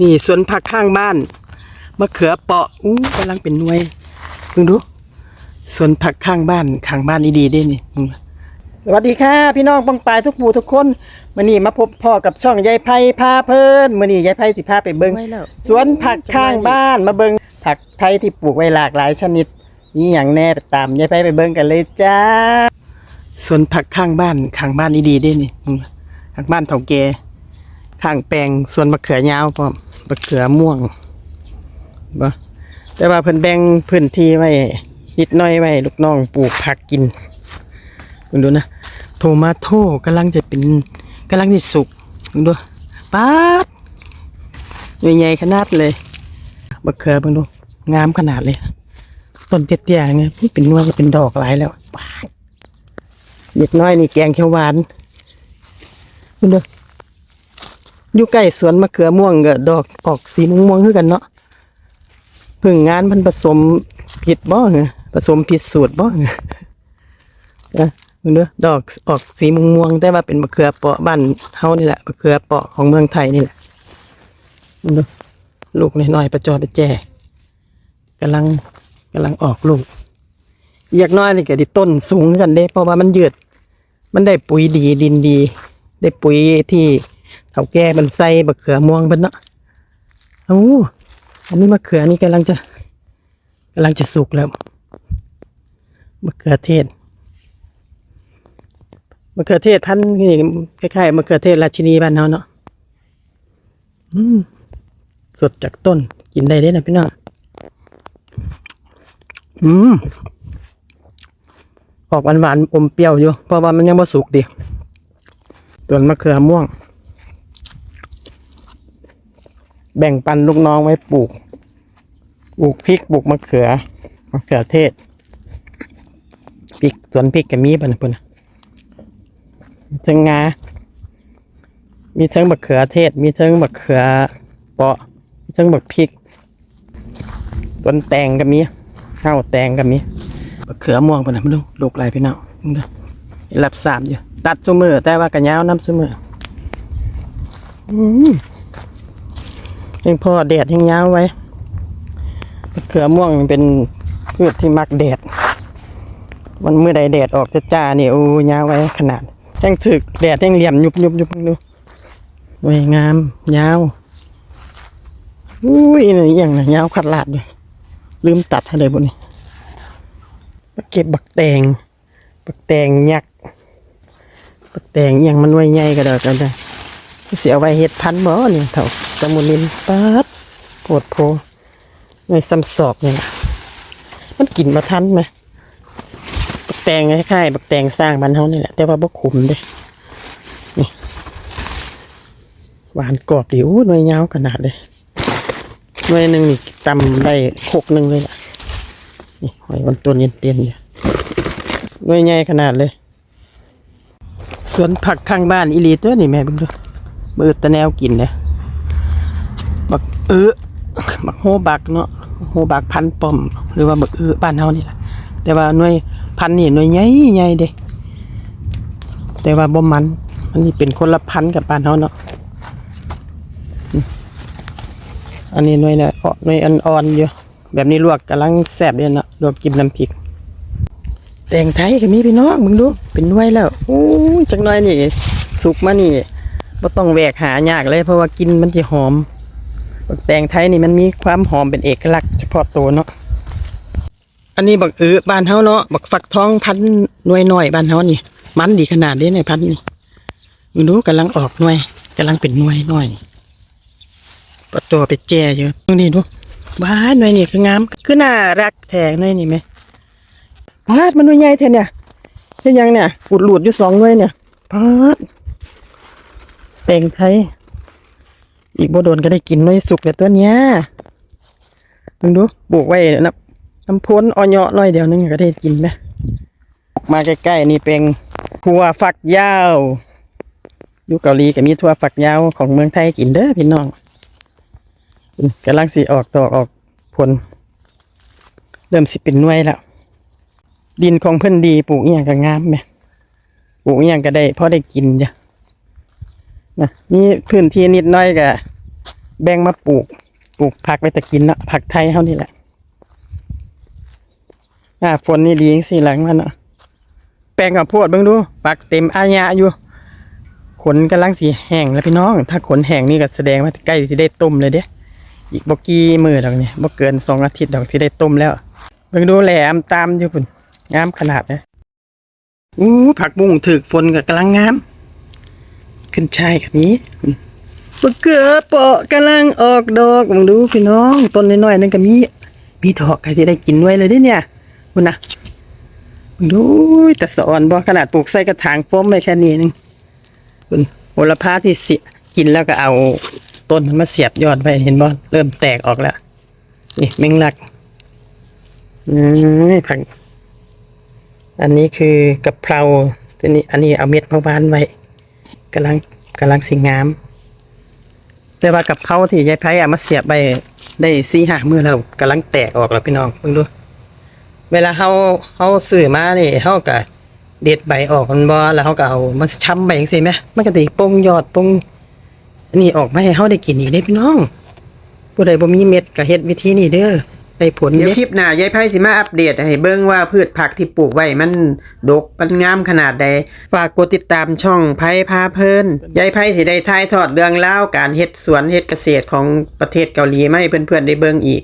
นี่สวนผักข้างบ้านมะเขือเปาะอู้กำลังเป็นหน่วยมึงดูสวนผักข้างบ้านข้างบ้านอีดีเด้นี่มึงสวัสดีค่ะพี่น้องปองปายทุกปู่ทุกคนมื่อนี้มาพบพ่อกับช่องยายไพ่พาเพลินมื่อนี้ยายไพ่สิพาไปเบิงไว้แล้วสวนผักข้างบ้านมาเบิงผักไทยที่ปลูกไว้หลากหลายชนิดนี่อย่างแน่ตามยายไพ่ไปเบิงกันเลยจ้าสวนผักข้างบ้านข้างบ้านอีดีเด้นี่มึงข้างบ้านเถาแก ข้างแปลงส่วนมะเขือยาวพร้อมมะเขือม่วงบ่แต่ว่าเพิ่นแบ่งพื้นที่ไว้นิดน้อยไว้ลูกน้องปลูกผักกินคุณดูนะโทมาโทกำลังจะเป็นกำลังจะสุกคุณดูป๊าดใหญ่ๆขนาดเลยมะเขือเบิ่งดูงามขนาดเลยต้นเตี้ยๆไงเป็นนวลเป็นดอกหลายแล้วป๊าดเด็กน้อยนี่แกงเขียวหวานคุณดู อยู่ใกล้สวนมะเขือม่วงก็ดอกออกสีม่วงๆคือกันเนาะพึ่งงานมันผสมผิดบ่เหรอผสมผิดสูตรบ่เหรอเอ้อมึงเด้อดอกออกสีม่วงๆแต่ว่าเป็นมะเขือเปาะบ้านเฮานี่แหละมะเขือเปาะของเมืองไทยนี่แหละมึงเด้อลูกน้อยๆประจอประแจกำลังกำลังออกลูกอยากน้อยนี่ก็ดิต้นสูงกันเด้ เพราะว่ามันยืด มันได้ปุ๋ยดีดินดี ได้ปุ๋ยที่ เถาแก่มันใส่มะเขือม่วงเพิ่นเนาะโอ้อันนี้มะเขือนี่กำลังจะกำลังจะสุกแล้วมะเขือเทศมะเขือเทศพันธุ์นี่คล้ายๆมะเขือเทศราชินีบ้านเฮาเนาะอืมสดจากต้นกินได้เด้นะพี่น้องอืมออกหวานๆอมเปรี้ยวอยู่เพราะว่ามันยังบ่สุกดีส่วนมะเขือม่วง แบ่งปันลูกน้องไว้ปลูก ปลูกพริกปลูกมะเขือ มะเขือเทศ พริกสวนพริกกับมีบันพุ่นมีทั้งงา มีทั้งมะเขือเทศ มีทั้งมะเขือเปาะ มีทั้งมะพริกต้นแตงก็มีข้าวแตงก็มีมะเขือม่วงพุนน่ะมันดูลูกไรพี่น้องมึงดูรับสามอยู่ ตัดซุมือแต่ว่ากระยาวน้ำซุมืออืม ยังพอแดดยังยาวไว้เขือม่วงมันเป็นพืชที่มักแดด มันเมื่อใดแดดออกจะจ้าเนี่ยโอ้ยาวไว้ขนาดแห้งถึกแดดแห้งเหลี่ยมยุบยุบยุบดูสวยงามยาวอุ้ยนี่อย่างนะยาวขัดลาดอยู่ลืมตัดให้เลยบนนี้มาเก็บบักแตงบักแตงยักษ์บักแตงอย่างมันไว้ใหญ่ก็ได้กันได้เสียไว้เห็ดพันบ่เนี่ยเถ่า ตะมุลินปัดปวดโพในซ้ำสอบเนี่ยนะมันกินมาทันไหมบักแตงคล้ายๆบักแตงสร้างบ้านเฮานี่แหละ แต่ว่าบ่ขมเด้นี่หวานกรอบดีโอ้หน่วยยาวขนาดเลยหน่วยหนึ่งนี่ตำได้โคกหนึ่งเลยล่ะนี่หอยวันต้นเย็นเตียนเนี่ยหน่วยใหญ่ขนาดเลย สวนผักข้างบ้านอีลีตัวนี่แม่เบิ่งดูเบิดตะแนวกินเลย บักเออบักโฮบักเนาะโฮบักพันป้อม หรือว่าบักเออบ้านเฮานี่แหละแต่ว่าหน่วยพันนี่หน่วยใหญ่ใหญ่เด้แต่ว่าบ่มันอันนี้เป็นคนละพันกับบ้านเฮาเนาะอันนี้หน่วยเนี่ยอ่อนหน่วยอ่อนๆอยู่แบบนี้ลวกกำลังแซ่บเด้เนาะลวกกินน้ำพริกแตงไทยก็มีพี่น้องมึงดูเป็นหน่วยแล้วโอ้ยจักหน่อยนี่ สุกมานี่บ่ต้องแหวกหายากเลยเพราะว่ากินมันจะหอม บักแตงไทยนี่มันมีความหอมเป็นเอกลักษณ์เฉพาะตัวเนาะอันนี้บักเออบ้านเฮาเนาะบักฟักทองพันหน่วยน้อยบ้านเฮานี่ มันดีขนาดนี้เนี่ยพันนี่มึงดูกำลังออกหน่วยกำลังเป็นหน่วยน้อยปะตัวไปแจอยู่ตรงนี้ดูบ้านหน่วยนี่คืองามคือน่ารักแท้หน่วยนี่ไหมบ้านมันหน่วยใหญ่แท้เนี่ยเช่นยังเนี่ยอุดหลุดอยู่สองหน่วยเนี่ยพาดแตงไทย อีกบ่โดนก็ได้กินน้อยสุกแล้วตัวเนี้ยมึงดูปลูกไว้นะน้ำพ้นออยอน้อยเดียวนึงก็ได้กินไหมาใกล้ๆนี่เป็นถั่วฝักยาวอยู่เกาหลีก็มีถั่วฝักยาวของเมืองไทยกินเด้อพี่น้องกำลังสิออกดอกออกผล เริ่มสิเป็นน่วยแล้ว ดินของเพิ่อนดีปลูกอย่างก็งามไหมปลูกอย่างก็ได้พอได้กินจ้ะ นะมีพื้นที่นิดน้อยก็แบ่งมาปลูก ปลูกผักไว้แต่กินเนาะผักไทยเฮานี่แหละอ่าฝนนี่ดีจังซี่หลังมันเนาะแปลงกับโพดเบิ่งดูปักเต็มอาญาอยู่ ขนกำลังสีแห้งแล้วพี่น้อง ถ้าขนแห้งนี่ก็แสดงว่าใกล้ที่ได้ต้มเลยเด้อีกบกี่มือดอกนี่บ่เกินสองอาทิตย์ดอกที่ได้ต้มแล้วเบิ่งดูแหลมตามอยู่พุ่นงามขนาดนะอู้ผักบุ้งถึกฝนก็กำลังงาม ขึ้นชายแบบนี้มะเขือเปาะกำลังออกดอกมึงดูพี่น้องต้นน้อยๆนั่นก็มีมีดอกใครที่ได้กินด้วยเลยด้เนี่ยคุณนะมึงดูแต่สอนบ่ขนาดปลูกใส่กระถางโฟมไปแค่นี้นึงคุณโหระพาที่เสียกินแล้วก็เอาต้นมันมาเสียบยอดไปเห็นบ่เริ่มแตกออกแล้วนี่แมงลักอืมผักอันนี้คือกะเพราตัวนี้อันนี้เอาเม็ดมาวานไว้ กำลังกำลังสิงามแต่ว่ากับเขาที่ยายไพ่เอามาเสียบไปได้สี่ห้ามือแล้วกำลังแตกออกแล้วพี่น้องเพิ่งดู เวลาเขาเขาซื้อมานี่เขาก็เด็ดใบออกมันบ่แล้วเขาก็เอามาช้ำใบจังซี่ไหมมันก็ติปงยอดปงนนี้ออกมาให้เขาได้กินอีกได้พี่น้องผู้ใดบ่มีเม็ดก็เฮ็ดวิธีนี้เด้อ ได้ผลเดี๋ยวเด้คลิปหน้ายายไพ่สิมาอัปเดตให้เบิ่งว่าพืชผักที่ปลูกไว้มันดกมันงามขนาดใด ฝากกดติดตามช่องไพ่พาเพลินยายไพ่สิได้ถ่ายทอดเรื่องเล่าวการเฮ็ดสวนเฮ็ดเกษตรของประเทศเกาหลีมาให้เพื่อนๆได้เบิ่งอีก